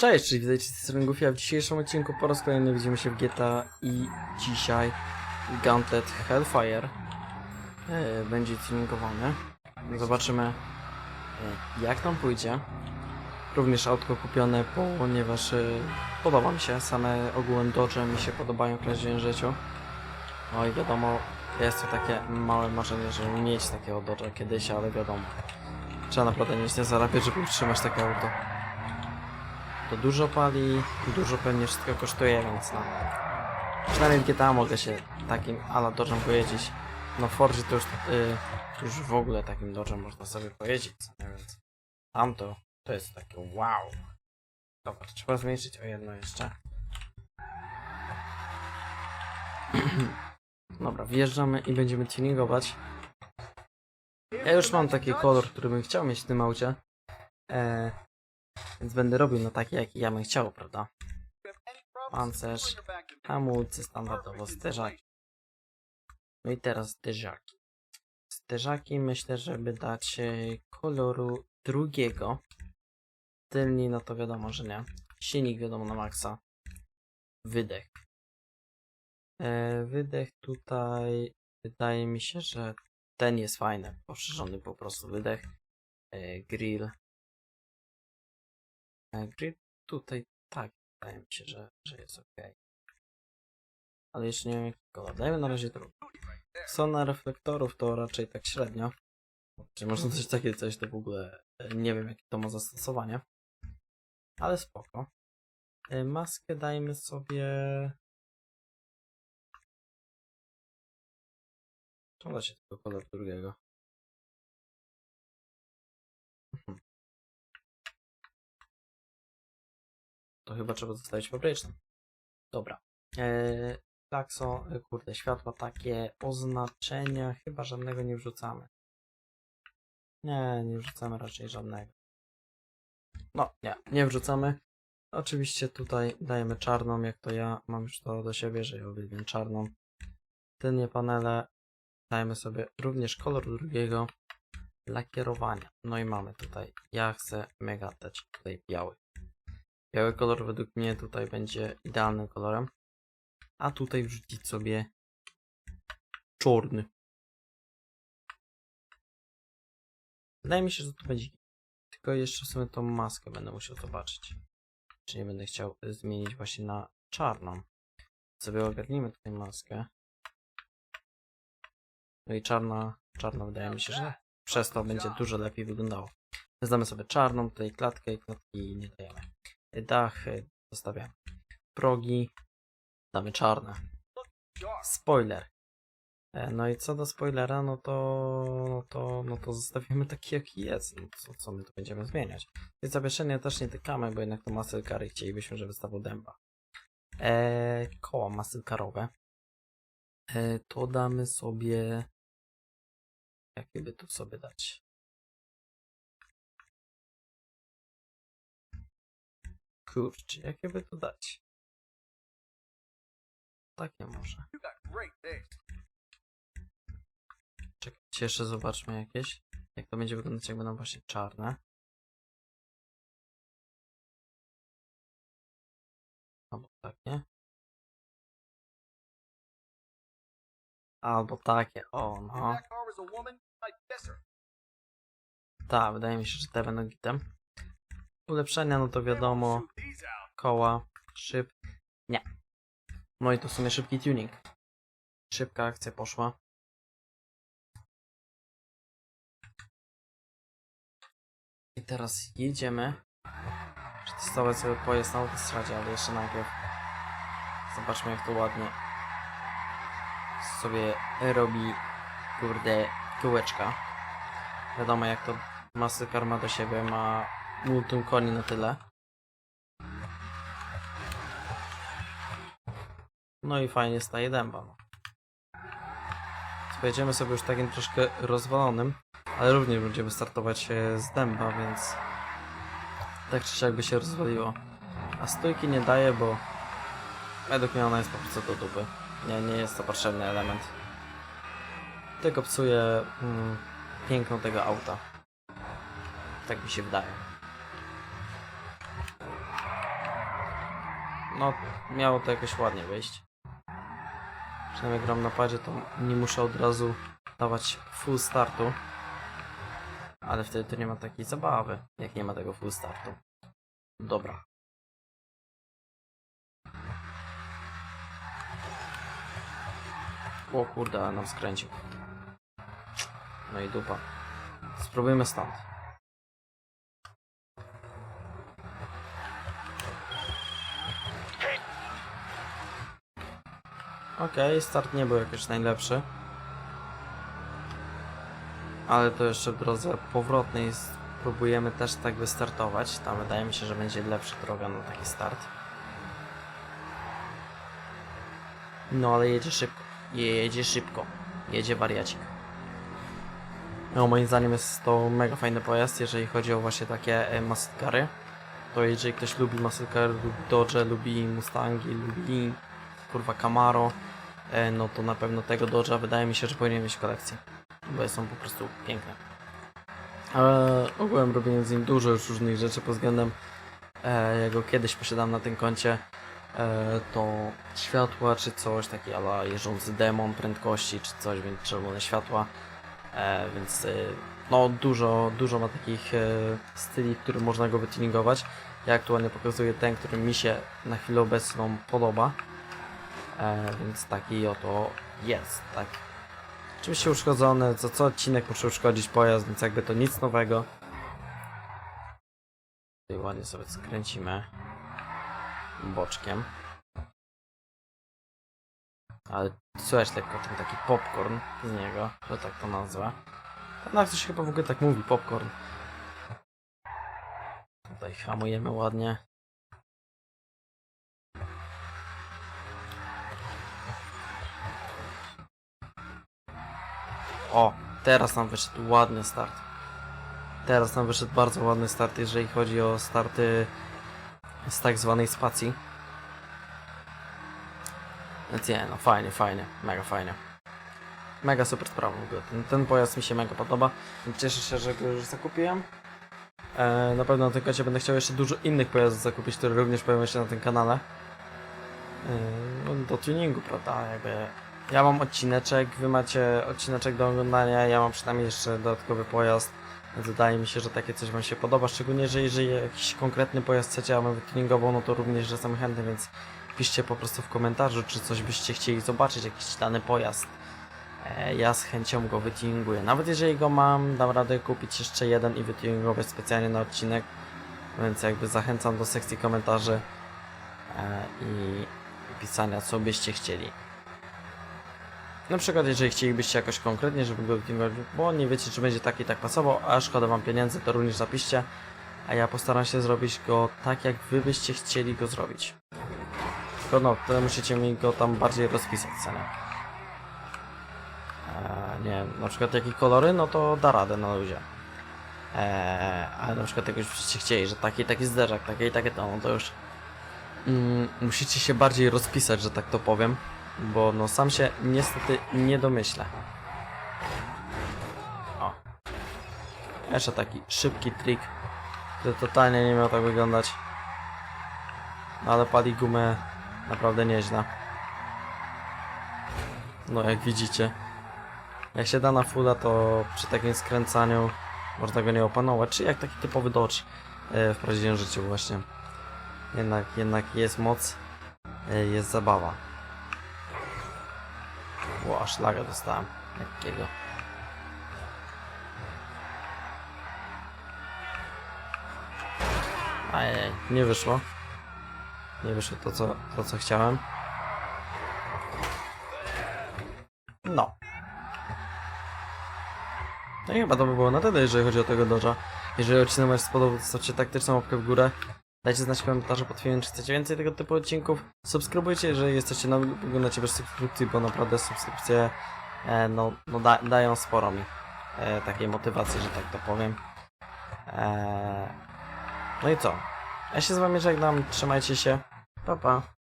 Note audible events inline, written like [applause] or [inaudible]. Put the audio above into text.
Cześć, czyli witajcie z tej Goofy, a w dzisiejszym odcinku po raz kolejny widzimy się w GTA i dzisiaj Gauntlet Hellfire e, będzie tuningowany. Zobaczymy e, jak nam pójdzie. Również autko kupione, ponieważ e, podoba mi się, same ogółem Dodge mi się podobają w prawdziwym życiu. No i wiadomo, jest to takie małe marzenie, żeby mieć takiego Dodge'a kiedyś, ale wiadomo, trzeba naprawdę nieźle zarabiać, żeby utrzymać takie auto. To dużo pali, dużo pewnie wszystko kosztuje, więc no. Przynajmniej w GTA mogę się takim ala Dodge'em pojeździć. No w Fordzie to już, y, już w ogóle takim Dodge'em można sobie pojeździć, nie? Więc tamto to jest takie wow. Dobra, trzeba zmniejszyć o jedno jeszcze. [clears throat] Dobra, wjeżdżamy i będziemy tuningować. Ja już mam taki kolor, który bym chciał mieć w tym aucie. E, więc będę robił no taki, jaki ja bym chciał, prawda? Pancerz, hamulce standardowo, sterzaki. No i teraz sterzaki. Sterzaki myślę, żeby dać e, koloru drugiego. Tylni, no to wiadomo, że nie. Silnik wiadomo na maksa. Wydech. E, wydech tutaj wydaje mi się, że ten jest fajny. Poszerzony po prostu wydech. E, grill. E, Grill tutaj tak, wydaje mi się, że, że jest ok. Ale jeszcze nie wiem jaki kolor. Dajmy na razie drugi. Sona reflektorów to raczej tak średnio. Czy można coś takie coś to w ogóle e, nie wiem jakie to ma zastosowanie. Ale spoko. E, Maskę dajmy sobie. Czemu da się tylko kolor drugiego? To chyba trzeba zostawić fabrycznym. Dobra. Klakso, e, kurde, światła takie, oznaczenia, chyba żadnego nie wrzucamy. Nie, nie wrzucamy raczej żadnego. No, nie, nie wrzucamy. Oczywiście tutaj dajemy czarną, jak to ja mam już to do siebie, że ja uwielbiam czarną. Tylnie panele dajemy sobie również kolor drugiego lakierowania. No i mamy tutaj, ja chcę mega dać tutaj biały. Biały kolor według mnie tutaj będzie idealnym kolorem. A tutaj wrzucić sobie czarny. Wydaje mi się, że to będzie. Tylko jeszcze sobie tą maskę będę musiał zobaczyć. Czy nie będę chciał zmienić właśnie na czarną. Sobie ogarnijmy tutaj maskę. No i czarna, czarna wydaje mi się, że przez to będzie dużo lepiej wyglądało. Zdamy sobie czarną, tutaj klatkę i klatki nie dajemy. Dach y, zostawiamy. Progi damy czarne. Spoiler. E, No i co do spoilera, no to, no to, no to zostawimy taki jaki jest. No co, co my tu będziemy zmieniać? Więc zawieszenie też nie tykamy, bo jednak to masylkary chcielibyśmy, żeby stawał dęba. E, koła masylkarowe. E, to damy sobie... Jakie by tu sobie dać? Kurczę, jakie by tu dać? Takie może. Czekajcie, jeszcze zobaczmy jakieś. Jak to będzie wyglądać, jak będą właśnie czarne. Albo takie. Albo takie, o no. Tak, wydaje mi się, że te będą gitem. Ulepszenia, no to wiadomo. Koła, szyb. Nie. No i to w sumie szybki tuning. Szybka akcja poszła. I teraz jedziemy. Przetestować sobie pojazd na autostradzie, ale jeszcze najpierw zobaczmy jak to ładnie sobie robi kurde kółeczka. Wiadomo jak to masykar ma do siebie, ma multum koni na tyle. No i fajnie staje dęba. No. Pojedziemy sobie już takim troszkę rozwalonym, ale również będziemy startować e, z dęba, więc tak czy siak by się rozwaliło. A stójki nie daje, bo według mnie ona jest po prostu do dupy. Nie, nie jest to potrzebny element. Tylko psuje mm, piękno tego auta. Tak mi się wydaje. No, miało to jakoś ładnie wyjść. Przynajmniej gram na padzie, to nie muszę od razu dawać full startu. Ale wtedy to nie ma takiej zabawy, jak nie ma tego full startu. Dobra. O kurde, nam skręcił. No i dupa. Spróbujmy stąd. Okej, start nie był jakiś najlepszy. Ale to jeszcze w drodze powrotnej spróbujemy też tak wystartować. Tam wydaje mi się, że będzie lepsza droga na taki start. No ale jedzie szybko. Jedzie szybko. Jedzie wariacik. No moim zdaniem jest to mega fajny pojazd, jeżeli chodzi o właśnie takie e. To jeżeli ktoś lubi car, lubi Dodge, lubi Mustangi, lubi kurwa Camaro, no to na pewno tego Dodge'a wydaje mi się, że powinien mieć kolekcję. Bo są po prostu piękne. Ale ogółem robiłem z nim dużo już różnych rzeczy pod względem e, jego kiedyś posiadam na tym koncie e, to światła czy coś takie ala jeżdżący demon prędkości czy coś, więc czerwone światła e, więc e, no dużo, dużo ma takich e, styli, w którym można go wytuningować. Ja aktualnie pokazuję ten, który mi się na chwilę obecną podoba. E, więc taki oto jest, tak. Oczywiście uszkodzony, co co odcinek muszę uszkodzić pojazd, więc jakby to nic nowego. Tutaj ładnie sobie skręcimy boczkiem. Ale słychać lekko ten taki popcorn z niego, że tak to nazwę. No to się chyba w ogóle tak mówi, popcorn. Tutaj hamujemy ładnie. O, teraz nam wyszedł ładny start. Teraz nam wyszedł bardzo ładny start, jeżeli chodzi o starty z tak zwanej spacji. Więc nie, no fajnie, fajnie, mega fajnie. Mega super sprawa. Ten, ten pojazd mi się mega podoba. Cieszę się, że go już zakupiłem. E, na pewno na tym koncie będę chciał jeszcze dużo innych pojazdów zakupić, które również pojawią się na tym kanale. E, no, do tuningu, prawda? Jakby ja mam odcineczek, wy macie odcineczek do oglądania, ja mam przynajmniej jeszcze dodatkowy pojazd. Wydaje mi się, że takie coś wam się podoba, szczególnie, że jeżeli jakiś konkretny pojazd chcecie, a mamy no to również jestem chętny, więc piszcie po prostu w komentarzu, czy coś byście chcieli zobaczyć, jakiś dany pojazd. E, Ja z chęcią go wytuninguję. Nawet jeżeli go mam, dam radę kupić jeszcze jeden i wytuningować specjalnie na odcinek. Więc jakby zachęcam do sekcji komentarzy e, i pisania, co byście chcieli. Na przykład, jeżeli chcielibyście jakoś konkretnie, żeby go wytuningować, bo nie wiecie, czy będzie tak i tak pasował, a szkoda wam pieniędzy, to również napiszcie. A ja postaram się zrobić go tak, jak wy byście chcieli go zrobić. Tylko no, wtedy musicie mi go tam bardziej rozpisać cenę. Eee, nie wiem, na przykład jakie kolory, no to da radę na luzie. Eee, ale na przykład jak już byście chcieli, że taki taki zderzak, takie i takie to, no to już mm, musicie się bardziej rozpisać, że tak to powiem, bo no sam się niestety nie domyślę. O. Jeszcze taki szybki trik, który totalnie nie miał tak wyglądać. No ale pali gumę naprawdę nieźle. No jak widzicie. Jak się da na fulla, to przy takim skręcaniu można go nie opanować, czy jak taki typowy Dodge e, w prawdziwym życiu właśnie. Jednak, jednak jest moc, e, jest zabawa. Ło, aż laga dostałem. Jakiego. Ajej, nie wyszło. Nie wyszło to, co, to, co chciałem. No. No i chyba to by było na tyle, jeżeli chodzi o tego Dodge'a. Jeżeli odcinek się spodobał, to zostawcie taktyczną łapkę w górę. Dajcie znać w komentarzu pod filmem, czy chcecie więcej tego typu odcinków. Subskrybujcie, jeżeli jesteście nowi oglądacie bez subskrypcji, bo naprawdę subskrypcje e, no, no da, dają sporo mi e, takiej motywacji, że tak to powiem. E, no i co? Ja się z wami żegnam, trzymajcie się. Pa, pa.